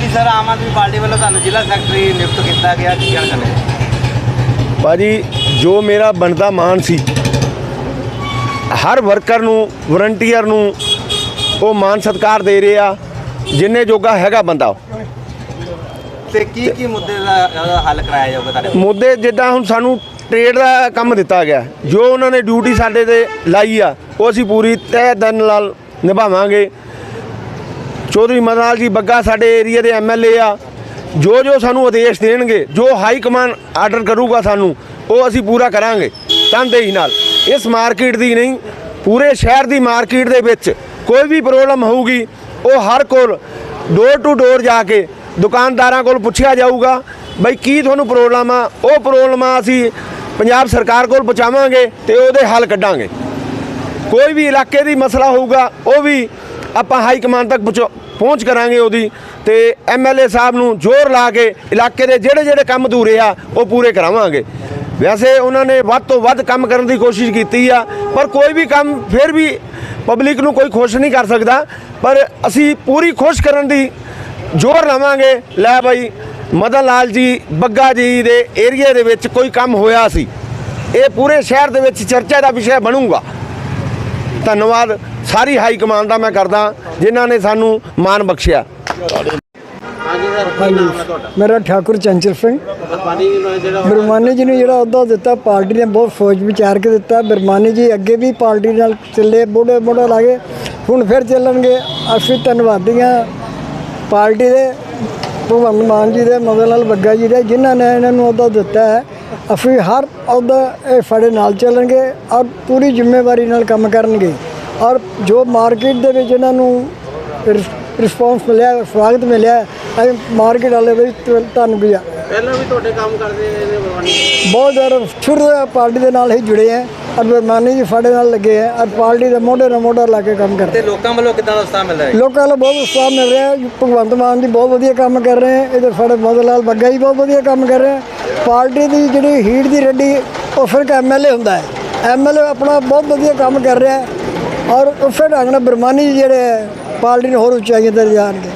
ਹਾਂਜੀ sir Aam Aadmi party ਵੱਲੋਂ ਤੁਹਾਨੂੰ ਜ਼ਿਲ੍ਹਾ ਸੈਕਟਰੀ ਨਿਯੁਕਤ ਕੀਤਾ ਗਿਆ ਕੀ ਚਾਹੁੰਦੇ ਹੋ? ਭਾਜੀ ਜੋ ਮੇਰਾ ਬਣਦਾ ਮਾਨ ਸੀ ਹਰ ਵਰਕਰ ਨੂੰ ਵਲੰਟੀਅਰ ਨੂੰ ਉਹ ਮਾਨ ਸਤਕਾਰ ਦੇ ਰਿਹਾ ਜਿੰਨੇ ਜੋਗਾ ਹੈਗਾ ਬੰਦਾ ਤੇ ਕੀ ਕੀ ਮੁੱਦੇ ਦਾ ਹੱਲ ਕਰਾਇਆ ਜਾਊਗਾ ਤੁਹਾਡੇ? ਮੁੱਦੇ ਜਿੱਦਾਂ ਹੁਣ ਸਾਨੂੰ ਟ੍ਰੇਡ ਦਾ ਕੰਮ ਦਿੱਤਾ ਗਿਆ ਜੋ ਉਹਨਾਂ ਨੇ ਡਿਊਟੀ ਸਾਡੇ ਤੇ ਲਾਈ ਆ ਉਹ ਅਸੀਂ ਪੂਰੀ ਤਹਿ ਦਿਨ ਨਾਲ ਨਿਭਾਵਾਂਗੇ ਚੌਧਰੀ ਮਦਨ ਲਾਲ ਜੀ ਬੱਗਾ ਸਾਡੇ ਏਰੀਆ ਦੇ ਐਮਐਲਏ ਆ। ਜੋ ਜੋ ਸਾਨੂੰ ਆਦੇਸ਼ ਦੇਣਗੇ, ਜੋ ਹਾਈ ਕਮਾਂਡ ਆਰਡਰ ਕਰੂਗਾ ਸਾਨੂੰ, ਉਹ ਅਸੀਂ ਪੂਰਾ ਕਰਾਂਗੇ, ਤਨਦੇਹੀ ਨਾਲ। ਇਸ ਮਾਰਕੀਟ ਦੀ ਨਹੀਂ, ਪੂਰੇ ਸ਼ਹਿਰ ਦੀ ਮਾਰਕੀਟ ਦੇ ਵਿੱਚ ਕੋਈ ਵੀ ਪ੍ਰੋਬਲਮ ਹੋਊਗੀ, ਉਹ ਹਰ ਕੋਲ ਡੋਰ ਟੂ ਡੋਰ ਜਾ ਕੇ ਦੁਕਾਨਦਾਰਾਂ ਕੋਲ ਪੁੱਛਿਆ ਜਾਊਗਾ, ਬਈ ਕੀ ਤੁਹਾਨੂੰ ਪ੍ਰੋਬਲਮ ਆ? ਉਹ ਪ੍ਰੋਬਲਮਾਂ ਅਸੀਂ ਪੰਜਾਬ ਸਰਕਾਰ ਕੋਲ ਪਹੁੰਚਾਵਾਂਗੇ ਤੇ ਉਹਦੇ ਹੱਲ ਕੱਢਾਂਗੇ। ਕੋਈ ਵੀ ਇਲਾਕੇ ਦੀ ਮਸਲਾ ਹੋਊਗਾ, ਉਹ ਵੀ ਆਪਾਂ ਹਾਈ ਕਮਾਂਡ ਤੱਕ ਪਹੁੰਚੋ- ਪਹੁੰਚ ਕਰਾਂਗੇ ਉਹਦੀ ਤੇ ਐਮਐਲਏ ਸਾਹਿਬ ਨੂੰ ਜ਼ੋਰ ਲਾ ਕੇ ਇਲਾਕੇ ਦੇ ਜਿਹੜੇ ਜਿਹੜੇ ਕੰਮ ਅਧੂਰੇ ਆ, ਉਹ ਪੂਰੇ ਕਰਾਵਾਂਗੇ। ਵੈਸੇ ਉਹਨਾਂ ਨੇ ਵੱਧ ਤੋਂ ਵੱਧ ਕੰਮ ਕਰਨ ਦੀ ਕੋਸ਼ਿਸ਼ ਕੀਤੀ ਆ, ਪਰ ਕੋਈ ਵੀ ਕੰਮ ਫਿਰ ਵੀ ਪਬਲਿਕ ਨੂੰ ਕੋਈ ਖੁਸ਼ ਨਹੀਂ ਕਰ ਸਕਦਾ। ਪਰ ਅਸੀਂ ਪੂਰੀ ਖੁਸ਼ ਕਰਨ ਦੀ ਜ਼ੋਰ ਲਾਵਾਂਗੇ, ਲੈ ਭਾਈ ਮਦਨ ਲਾਲ ਜੀ, ਬੱਗਾ ਜੀ ਦੇ ਏਰੀਆ ਦੇ ਵਿੱਚ ਕੋਈ ਕੰਮ ਹੋਇਆ ਸੀ। ਇਹ ਪੂਰੇ ਸ਼ਹਿਰ ਦੇ ਵਿੱਚ ਚਰਚਾ ਦਾ ਵਿਸ਼ਾ ਬਣੂਗਾ। ਧੰਨਵਾਦ। ਸਾਰੀ ਹਾਈ ਕਮਾਂਡ ਦਾ ਮੈਂ ਕਰਦਾ ਜਿਨ੍ਹਾਂ ਨੇ ਸਾਨੂੰ ਮਾਣ ਬਖਸ਼ਿਆ। ਮੇਰਾ ਠਾਕੁਰ ਚੰਚਲ ਸਿੰਘ। ਬਰਮਾਨੀ ਜੀ ਨੂੰ ਜਿਹੜਾ ਅਹੁਦਾ ਦਿੱਤਾ ਪਾਰਟੀ ਨੇ ਬਹੁਤ ਸੋਚ ਵਿਚਾਰ ਕੇ ਦਿੱਤਾ। ਬਰਮਾਨੀ ਜੀ ਅੱਗੇ ਵੀ ਪਾਰਟੀ ਨਾਲ ਚੱਲੇ ਮੋਢੇ ਮੋਢਾ ਲਾਗੇ ਹੁਣ ਫਿਰ ਚੱਲਣਗੇ। ਅਸੀਂ ਧੰਨਵਾਦੀ ਹਾਂ ਪਾਰਟੀ ਦੇ ਭਗਵੰਤ ਮਾਨ ਜੀ ਦੇ ਮਦਨ ਲਾਲ ਬੱਗਾ ਜੀ ਦੇ ਜਿਨ੍ਹਾਂ ਨੇ ਇਹਨਾਂ ਨੂੰ ਅਹੁਦਾ ਦਿੱਤਾ ਹੈ। ਅਸੀਂ ਹਰ ਅਹੁਦਾ ਇਹ ਸਾਡੇ ਨਾਲ ਚੱਲਣਗੇ ਔਰ ਪੂਰੀ ਜ਼ਿੰਮੇਵਾਰੀ ਨਾਲ ਕੰਮ ਕਰਨਗੇ। ਔਰ ਜੋ ਮਾਰਕੀਟ ਦੇ ਵਿੱਚ ਇਹਨਾਂ ਨੂੰ ਰਿਸ- ਰਿਸਪੌਂਸ ਮਿਲਿਆ ਸਵਾਗਤ ਮਿਲਿਆ ਅਸੀਂ ਮਾਰਕੀਟ ਵਾਲੇ ਵੀ ਤੁਹਾਨੂੰ ਵੀ ਪਹਿਲਾਂ ਵੀ ਤੁਹਾਡੇ ਕੰਮ ਕਰਦੇ ਨੇ ਬਹੁਤ ਜ਼ਿਆਦਾ ਸ਼ੁਰੂ ਤੋਂ ਪਾਰਟੀ ਦੇ ਨਾਲ ਹੀ ਜੁੜੇ ਆ ਔਰ ਬਰਮਾਨੀ ਜੀ ਸਾਡੇ ਨਾਲ ਲੱਗੇ ਆ ਔਰ ਪਾਰਟੀ ਦੇ ਮੋਢੇ ਨਾਲ ਮੋਢਾ ਲਾ ਕੇ ਕੰਮ ਕਰਦੇ ਤੇ ਲੋਕਾਂ ਵੱਲੋਂ ਕਿਦਾਂ ਦਾ ਉਤਸ਼ਾਹ ਮਿਲ ਰਿਹਾ ਹੈ? ਲੋਕਾਂ ਨੂੰ ਬਹੁਤ ਉਤਸ਼ਾਹ ਮਿਲ ਰਿਹਾ। ਭਗਵੰਤ ਮਾਨ ਜੀ ਬਹੁਤ ਵਧੀਆ ਕੰਮ ਕਰ ਰਹੇ ਹੈ। ਇਧਰ ਸਾਡੇ ਮਦਨ ਲਾਲ ਬੱਗਾ ਜੀ ਬਹੁਤ ਵਧੀਆ ਕੰਮ ਕਰ ਰਹੇ ਹੈ। ਪਾਰਟੀ ਦੀ ਜਿਹੜੀ ਹੀਟ ਦੀ ਰੱਡੀ ਉਹ ਫਿਰ ਐਮਐਲਏ ਹੁੰਦਾ ਹੈ। ਐਮਐਲਏ ਆਪਣਾ ਬਹੁਤ ਵਧੀਆ ਕੰਮ ਕਰ ਰਿਹਾ ਹੈ ਔਰ ਉਸੇ ਢੰਗ ਨਾਲ ਬਰਮਾਨੀ ਜੀ ਜਿਹੜੇ ਹੈ, ਪਾਰਟੀ ਨੂੰ ਹੋਰ ਉਚਾਈਆਂ ਤੇ ਜਾਣਗੇ